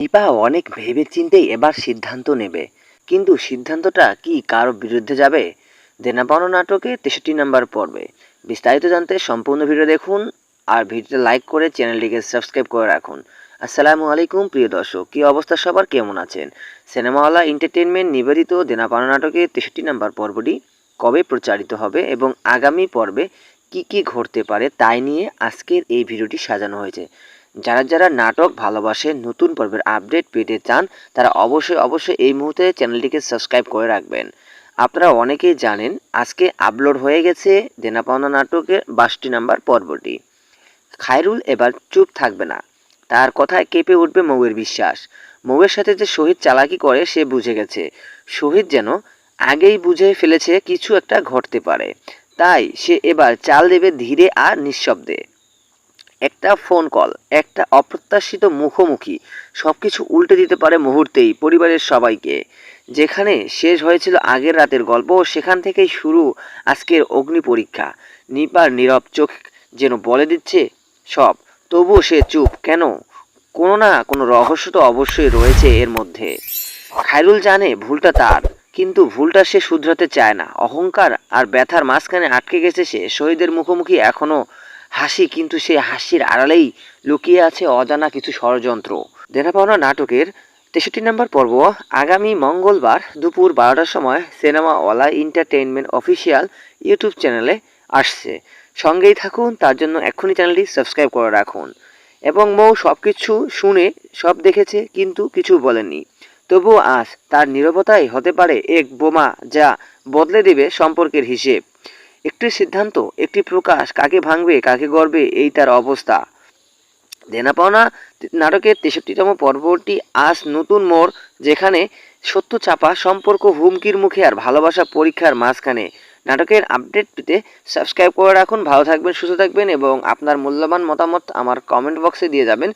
দীপা অনেক ভেবে চিন্তেই এবার সিদ্ধান্ত নেবে। কিন্তু সিদ্ধান্তটা কি কারও বিরুদ্ধে যাবে? দেনা পাওনা নাটকে তেষট্টি নাম্বার পর্বে। বিস্তারিত জানতে সম্পূর্ণ ভিডিও দেখুন আর ভিডিওতে লাইক করে চ্যানেলটিকে সাবস্ক্রাইব করে রাখুন। আসসালামু আলাইকুম, প্রিয় দর্শক। কী অবস্থা সবার? কেমন আছেন? সিনেমাওয়ালা এন্টারটেনমেন্ট নিবেদিত দেনা পাওনা নাটকে তেষট্টি নাম্বার পর্বটি কবে প্রচারিত হবে এবং আগামী পর্বে কি কি ঘটতে পারে তাই নিয়ে আজকের এই ভিডিওটি সাজানো হয়েছে। যারা যারা নাটক ভালোবাসে, নতুন পর্বের আপডেট পেতে চান, তারা অবশ্যই অবশ্যই এই মুহূর্তে চ্যানেলটিকে সাবস্ক্রাইব করে রাখবেন। আপনারা অনেকেই জানেন, আজকে আপলোড হয়ে গেছে দেনাপাওনা নাটকের বাষট্টি নাম্বার পর্বটি। খায়রুল এবার চুপ থাকবে না। তার কথায় কেঁপে উঠবে মৌয়ের বিশ্বাস। মৌয়ের সাথে যে শহীদ চালাকি করে, সে বুঝে গেছে। শহীদ যেন আগেই বুঝে ফেলেছে, কিছু একটা ঘটতে পারে। তাই সে এবার চাল দেবে ধীরে আর নিঃশব্দে। একটা ফোন কল একটা অপ্রত্যাশিত মুখোমুখি সব কিছু উল্টে দিতে পারে মুহূর্তেই পরিবারের সবাইকে। যেখানে শেষ হয়েছিল আগের রাতের গল্প, সেখান থেকেই শুরু আজকের অগ্নি পরীক্ষা। নিপার নীরব চোখ যেন বলে দিচ্ছে, সব, তবুও সে চুপ, কেন? কোনো না কোনো রহস্য তো অবশ্যই রয়েছে এর মধ্যে। খায়রুল জানে ভুলটা তার, কিন্তু ভুলটা সে শুধরাতে চায় না। অহংকার আর ব্যথার মাঝখানে আটকে গেছে সে। শহীদের মুখোমুখি এখনও হাসি, কিন্তু সেই হাসির আড়ালেই লুকিয়ে আছে অজানা কিছু ষড়যন্ত্র। দেনা পাওনা নাটকের তেষট্টি নম্বর পর্ব আগামী মঙ্গলবার দুপুর বারোটার সময় সিনেমা ওয়ালা এন্টারটেইনমেন্ট অফিসিয়াল ইউটিউব চ্যানেলে আসছে। সঙ্গেই থাকুন, তার জন্য এক্ষুনি চ্যানেলটি সাবস্ক্রাইব করে রাখুন। এবং মৌ সব কিছু শুনে সব দেখেছে, কিন্তু কিছু বলেনি তবুও আজ তার নীরবতাই হতে পারে এক বোমা যা বদলে দেবে সম্পর্কের হিসেব। একটি সিদ্ধান্ত, একটি প্রকাশ, কাকে ভাঙবে, কাকে গড়বে, এই তার অবস্থা। দেনা পাওনা নাটকের তেষট্টিতম পর্বটি আজ নতুন মোড়, যেখানে সত্য চাপা সম্পর্ক হুমকির মুখে আর ভালোবাসা পরীক্ষার মাঝখানে। নাটকের আপডেট পেতে সাবস্ক্রাইব করে রাখুন। ভালো থাকবেন, সুস্থ থাকবেন এবং আপনার মূল্যবান মতামত আমার কমেন্ট বক্সে দিয়ে যাবেন।